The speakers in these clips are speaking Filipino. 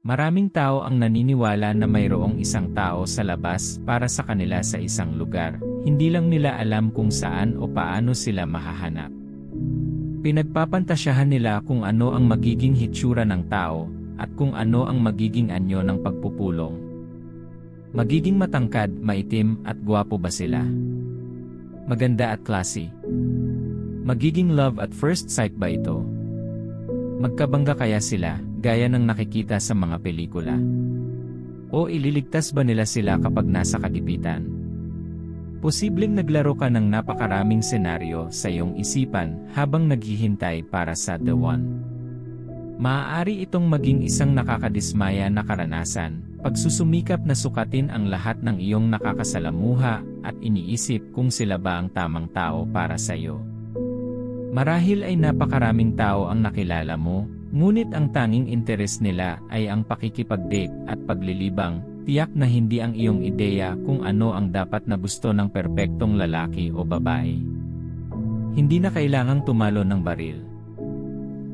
Maraming tao ang naniniwala na mayroong isang tao sa labas para sa kanila sa isang lugar, hindi lang nila alam kung saan o paano sila mahahanap. Pinagpapantasyahan nila kung ano ang magiging hitsura ng tao, at kung ano ang magiging anyo ng pagpupulong. Magiging matangkad, maitim, at gwapo ba sila? Maganda at classy. Magiging love at first sight ba ito? Magkabangga kaya sila, gaya ng nakikita sa mga pelikula? O ililigtas ba nila sila kapag nasa kagipitan? Posibleng naglaro ka ng napakaraming senaryo sa iyong isipan habang naghihintay para sa The One. Maaari itong maging isang nakakadismaya na karanasan, pagsusumikap na sukatin ang lahat ng iyong nakakasalamuha at iniisip kung sila ba ang tamang tao para sa iyo. Marahil ay napakaraming tao ang nakilala mo, ngunit ang tanging interes nila ay ang pakikipag-date at paglilibang, tiyak na hindi ang iyong ideya kung ano ang dapat na gusto ng perpektong lalaki o babae. Hindi na kailangang tumalo ng baril.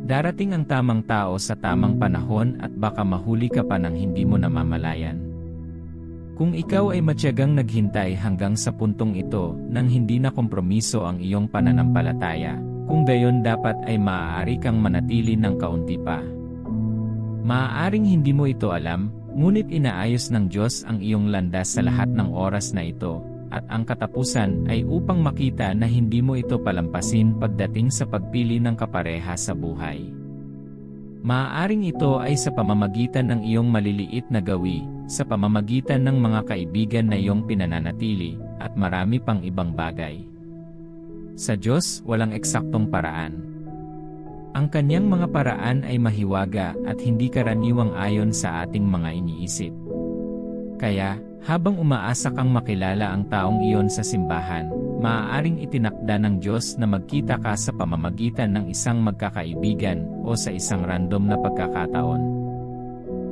Darating ang tamang tao sa tamang panahon at baka mahuli ka pa ng hindi mo namamalayan. Kung ikaw ay matyagang naghintay hanggang sa puntong ito nang hindi na kompromiso ang iyong pananampalataya, kung gayon dapat ay maaari kang manatili ng kaunti pa. Maaaring hindi mo ito alam, ngunit inaayos ng Diyos ang iyong landas sa lahat ng oras na ito, at ang katapusan ay upang makita na hindi mo ito palampasin pagdating sa pagpili ng kapareha sa buhay. Maaaring ito ay sa pamamagitan ng iyong maliliit na gawi, sa pamamagitan ng mga kaibigan na iyong pinananatili, at marami pang ibang bagay. Sa Diyos, walang eksaktong paraan. Ang kanyang mga paraan ay mahiwaga at hindi karaniwang ayon sa ating mga iniisip. Kaya, habang umaasa kang makilala ang taong iyon sa simbahan, maaaring itinakda ng Diyos na magkita ka sa pamamagitan ng isang magkakaibigan o sa isang random na pagkakataon.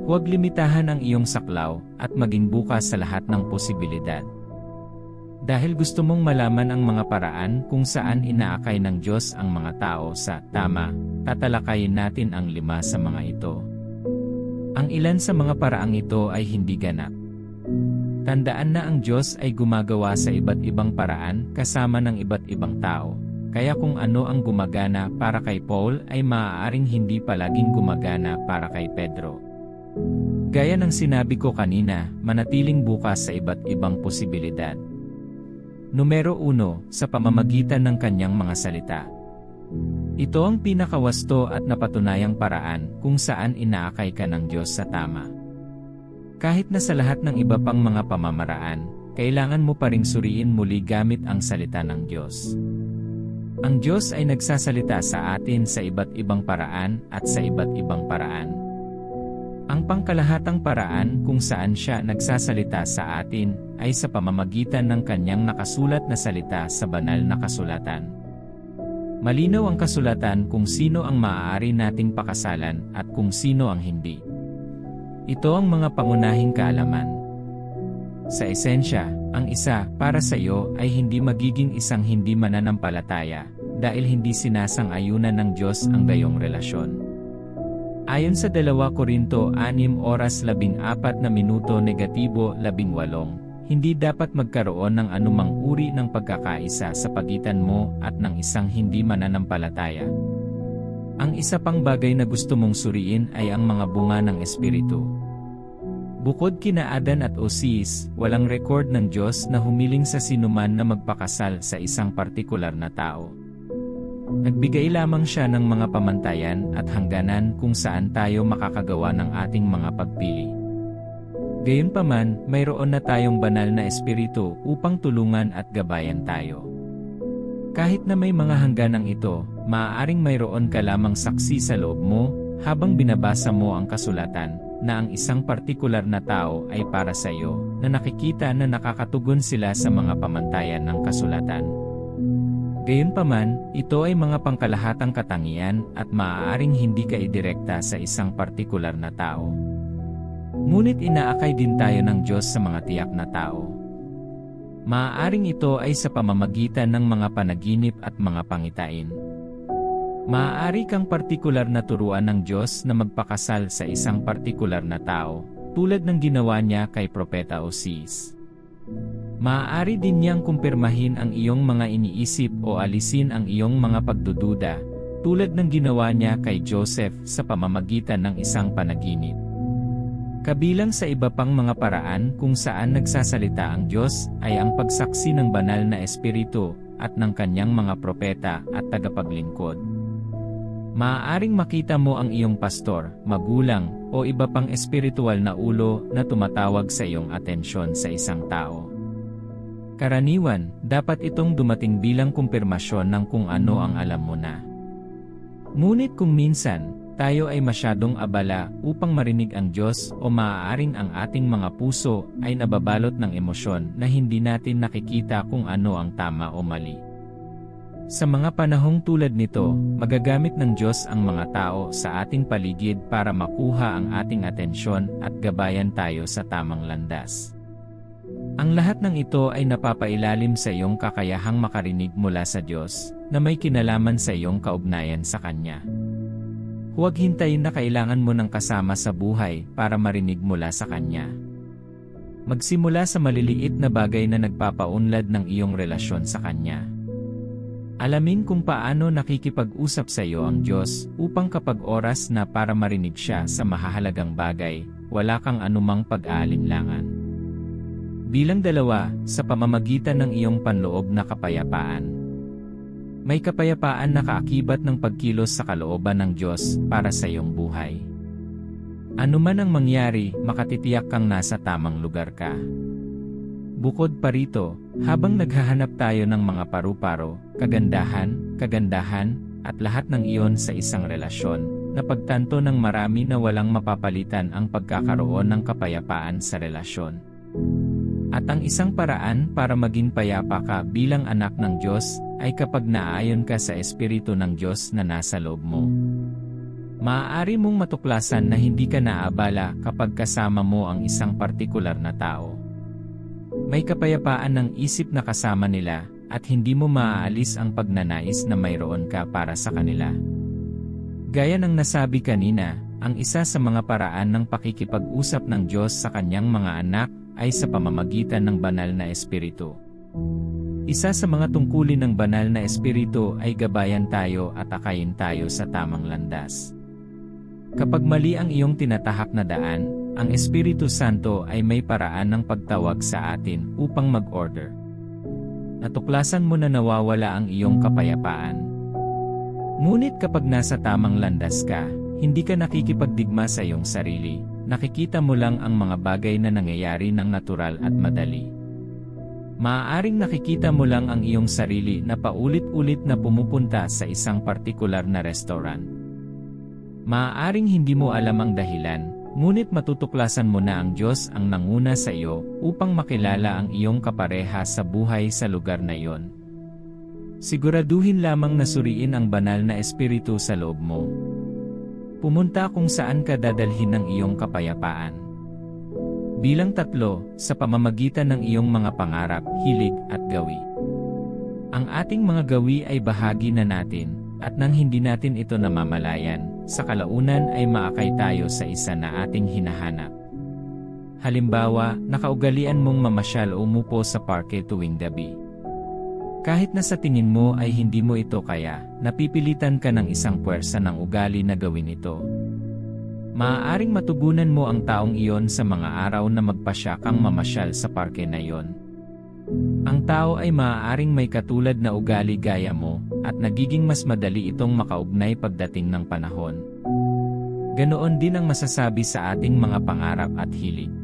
Huwag limitahan ang iyong saklaw at maging bukas sa lahat ng posibilidad. Dahil gusto mong malaman ang mga paraan kung saan inaakay ng Diyos ang mga tao sa tama, tatalakayin natin ang lima sa mga ito. Ang ilan sa mga paraang ito ay hindi ganap. Tandaan na ang Diyos ay gumagawa sa iba't ibang paraan kasama ng iba't ibang tao. Kaya kung ano ang gumagana para kay Paul ay maaaring hindi palaging gumagana para kay Pedro. Gaya ng sinabi ko kanina, manatiling bukas sa iba't ibang posibilidad. Numero 1, sa pamamagitan ng kanyang mga salita. Ito ang pinakawasto at napatunayang paraan kung saan inaakay ka ng Diyos sa tama. Kahit na sa lahat ng iba pang mga pamamaraan, kailangan mo pa ring suriin muli gamit ang salita ng Diyos. Ang Diyos ay nagsasalita sa atin sa iba't ibang paraan at sa iba't ibang paraan. Ang pangkalahatang paraan kung saan siya nagsasalita sa atin ay sa pamamagitan ng kanyang nakasulat na salita sa banal na kasulatan. Malinaw ang kasulatan kung sino ang maaari nating pakasalan at kung sino ang hindi. Ito ang mga pangunahing kaalaman. Sa esensya, ang isa para sa iyo ay hindi magiging isang hindi mananampalataya dahil hindi sinasang-ayunan ng Diyos ang gayong relasyon. Ayon sa 2 Korinto 6 oras 14 na minuto negatibo 18, hindi dapat magkaroon ng anumang uri ng pagkakaisa sa pagitan mo at ng isang hindi mananampalataya. Ang isa pang bagay na gusto mong suriin ay ang mga bunga ng Espiritu. Bukod kina Adan at Osis, walang record ng Diyos na humiling sa sinuman na magpakasal sa isang partikular na tao. Nagbigay lamang siya ng mga pamantayan at hangganan kung saan tayo makakagawa ng ating mga pagpili. Gayunpaman, mayroon na tayong banal na espiritu upang tulungan at gabayan tayo. Kahit na may mga hangganang ito, maaaring mayroon ka lamang saksi sa loob mo, habang binabasa mo ang kasulatan, na ang isang partikular na tao ay para sa iyo, na nakikita na nakakatugon sila sa mga pamantayan ng kasulatan. Gayunpaman, ito ay mga pangkalahatang katangian at maaaring hindi ka idirekta sa isang partikular na tao. Ngunit inaakay din tayo ng Diyos sa mga tiyak na tao. Maaaring ito ay sa pamamagitan ng mga panaginip at mga pangitain. Maaari kang partikular na turuan ng Diyos na magpakasal sa isang partikular na tao, tulad ng ginawa niya kay Propeta Osis. Maaari din niyang kumpirmahin ang iyong mga iniisip o alisin ang iyong mga pagdududa, tulad ng ginawa niya kay Joseph sa pamamagitan ng isang panaginip. Kabilang sa iba pang mga paraan kung saan nagsasalita ang Diyos ay ang pagsaksi ng banal na espiritu at ng kanyang mga propeta at tagapaglingkod. Maaaring makita mo ang iyong pastor, magulang, o iba pang espiritual na ulo na tumatawag sa iyong atensyon sa isang tao. Karaniwan, dapat itong dumating bilang kumpirmasyon ng kung ano ang alam mo na. Ngunit kung minsan, tayo ay masyadong abala upang marinig ang Diyos o maaaring ang ating mga puso ay nababalot ng emosyon na hindi natin nakikita kung ano ang tama o mali. Sa mga panahong tulad nito, magagamit ng Diyos ang mga tao sa ating paligid para makuha ang ating atensyon at gabayan tayo sa tamang landas. Ang lahat ng ito ay napapailalim sa iyong kakayahang makarinig mula sa Diyos, na may kinalaman sa iyong kaugnayan sa Kanya. Huwag hintayin na kailangan mo ng kasama sa buhay para marinig mula sa Kanya. Magsimula sa maliliit na bagay na nagpapaunlad ng iyong relasyon sa Kanya. Alamin kung paano nakikipag-usap sa iyo ang Diyos upang kapag oras na para marinig siya sa mahahalagang bagay, wala kang anumang pag-aalinlangan. Bilang dalawa, sa pamamagitan ng iyong panloob na kapayapaan. May kapayapaan na kaakibat ng pagkilos sa kalooban ng Diyos para sa iyong buhay. Ano man ang mangyari, makatitiyak kang nasa tamang lugar ka. Bukod pa rito, habang naghahanap tayo ng mga paru-paro, kagandahan, kagandahan, at lahat ng iyon sa isang relasyon, napagtanto ng marami na walang mapapalitan ang pagkakaroon ng kapayapaan sa relasyon. At ang isang paraan para maging payapa ka bilang anak ng Diyos ay kapag naaayon ka sa Espiritu ng Diyos na nasa loob mo. Maaari mong matuklasan na hindi ka naabala kapag kasama mo ang isang partikular na tao. May kapayapaan ng isip na kasama nila, at hindi mo maaalis ang pagnanais na mayroon ka para sa kanila. Gaya ng nasabi kanina, ang isa sa mga paraan ng pakikipag-usap ng Diyos sa kanyang mga anak ay sa pamamagitan ng banal na espiritu. Isa sa mga tungkulin ng banal na espiritu ay gabayan tayo at akayin tayo sa tamang landas. Kapag mali ang iyong tinatahak na daan, ang Espiritu Santo ay may paraan ng pagtawag sa atin upang mag-order. Natuklasan mo na nawawala ang iyong kapayapaan. Ngunit kapag nasa tamang landas ka, hindi ka nakikipagdigma sa iyong sarili, nakikita mo lang ang mga bagay na nangyayari ng natural at madali. Maaaring nakikita mo lang ang iyong sarili na paulit-ulit na pumupunta sa isang partikular na restaurant. Maaaring hindi mo alam ang dahilan, Ngunit matutuklasan mo na ang Diyos ang nanguna sa iyo upang makilala ang iyong kapareha sa buhay sa lugar na iyon. Siguraduhin lamang na suriin ang banal na espiritu sa loob mo. Pumunta kung saan ka dadalhin ng iyong kapayapaan. Bilang tatlo, sa pamamagitan ng iyong mga pangarap, hilig at gawi. Ang ating mga gawi ay bahagi na natin, at nang hindi natin ito namamalayan, sa kalaunan ay maakay tayo sa isa na ating hinahanap. Halimbawa, nakaugalian mong mamasyal o umupo sa parke tuwing gabi. Kahit na sa tingin mo ay hindi mo ito kaya, napipilitan ka ng isang puwersa ng ugali na gawin ito. Maaaring matugunan mo ang taong iyon sa mga araw na magpasya kang mamasyal sa parke na iyon. Ang tao ay maaaring may katulad na ugali gaya mo, at nagiging mas madali itong makaugnay pagdating ng panahon. Ganoon din ang masasabi sa ating mga pangarap at hilig.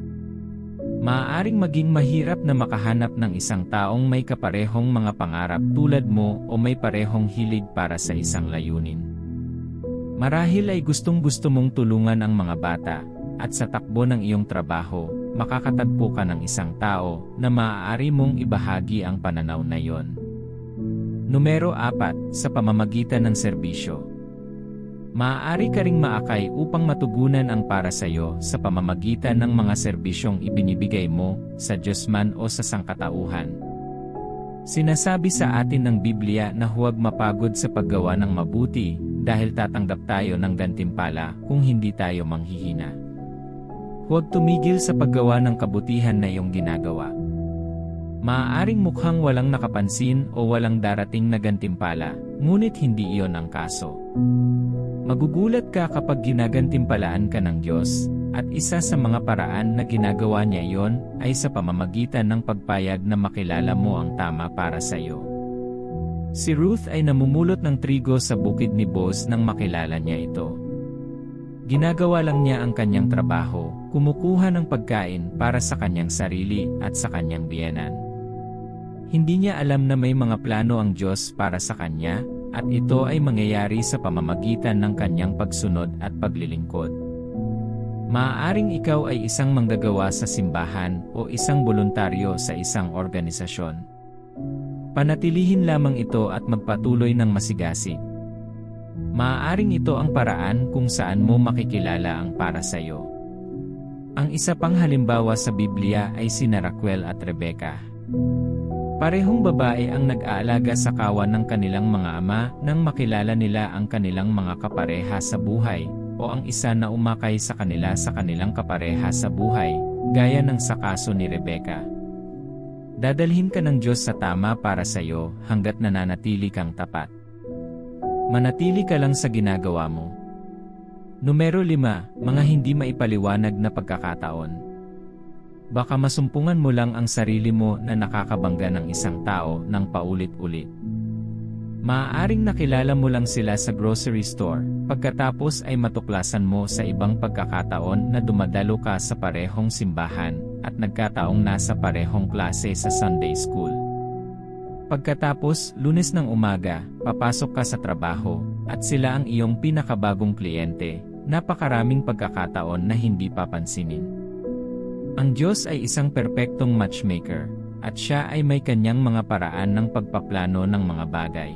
Maaaring maging mahirap na makahanap ng isang taong may kaparehong mga pangarap tulad mo o may parehong hilig para sa isang layunin. Marahil ay gustong gusto mong tulungan ang mga bata, at sa takbo ng iyong trabaho, makakatagpo ka ng isang tao na maaari mong ibahagi ang pananaw na iyon. Numero 4, sa pamamagitan ng serbisyo. Maaari ka ring maakay upang matugunan ang para sa iyo sa pamamagitan ng mga serbisyong ibinibigay mo sa Diyos man o sa sangkatauhan. Sinasabi sa atin ng Biblia na huwag mapagod sa paggawa ng mabuti, dahil tatanggap tayo ng gantimpala kung hindi tayo manghihina. Huwag tumigil sa paggawa ng kabutihan na iyong ginagawa. Maaaring mukhang walang nakapansin o walang darating na gantimpala, ngunit hindi iyon ang kaso. Magugulat ka kapag ginagantimpalaan ka ng Diyos, at isa sa mga paraan na ginagawa niya iyon ay sa pamamagitan ng pagpayag na makilala mo ang tama para sa iyo. Si Ruth ay namumulot ng trigo sa bukid ni Boaz nang makilala niya ito. Ginagawa lang niya ang kanyang trabaho, kumukuha ng pagkain para sa kanyang sarili at sa kanyang biyenan. Hindi niya alam na may mga plano ang Diyos para sa kanya, at ito ay mangyayari sa pamamagitan ng kanyang pagsunod at paglilingkod. Maaaring ikaw ay isang manggagawa sa simbahan o isang voluntaryo sa isang organisasyon. Panatilihin lamang ito at magpatuloy ng masigasig. Maaaring ito ang paraan kung saan mo makikilala ang para sa iyo. Ang isa pang halimbawa sa Biblia ay sina Raquel at Rebecca. Parehong babae ang nag-aalaga sa kawan ng kanilang mga ama nang makilala nila ang kanilang mga kapareha sa buhay, o ang isa na umakay sa kanila sa kanilang kapareha sa buhay, gaya ng sa kaso ni Rebecca. Dadalhin ka ng Diyos sa tama para sa iyo hanggat nananatili kang tapat. Manatili ka lang sa ginagawa mo. Numero 5, mga hindi maipaliwanag na pagkakataon. Baka masumpungan mo lang ang sarili mo na nakakabangga ng isang tao ng paulit-ulit. Maaaring nakilala mo lang sila sa grocery store, pagkatapos ay matuklasan mo sa ibang pagkakataon na dumadalo ka sa parehong simbahan at nagkataong nasa parehong klase sa Sunday school. Pagkatapos, lunes ng umaga, papasok ka sa trabaho, at sila ang iyong pinakabagong kliyente, napakaraming pagkakataon na hindi papansinin. Ang Diyos ay isang perpektong matchmaker, at siya ay may kanyang mga paraan ng pagpaplano ng mga bagay.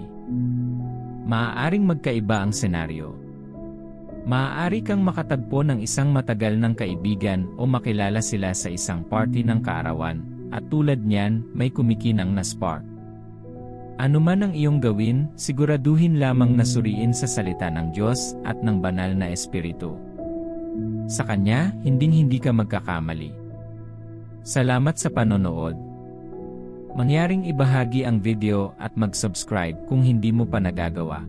Maaaring magkaiba ang senaryo. Maaari kang makatagpo ng isang matagal ng kaibigan o makilala sila sa isang party ng kaarawan, at tulad niyan, may kumikinang na spark. Ano man ang iyong gawin, siguraduhin lamang na suriin sa salita ng Diyos at ng banal na Espiritu. Sa Kanya, hinding-hindi ka magkakamali. Salamat sa panonood. Mangyaring ibahagi ang video at mag-subscribe kung hindi mo pa nagagawa.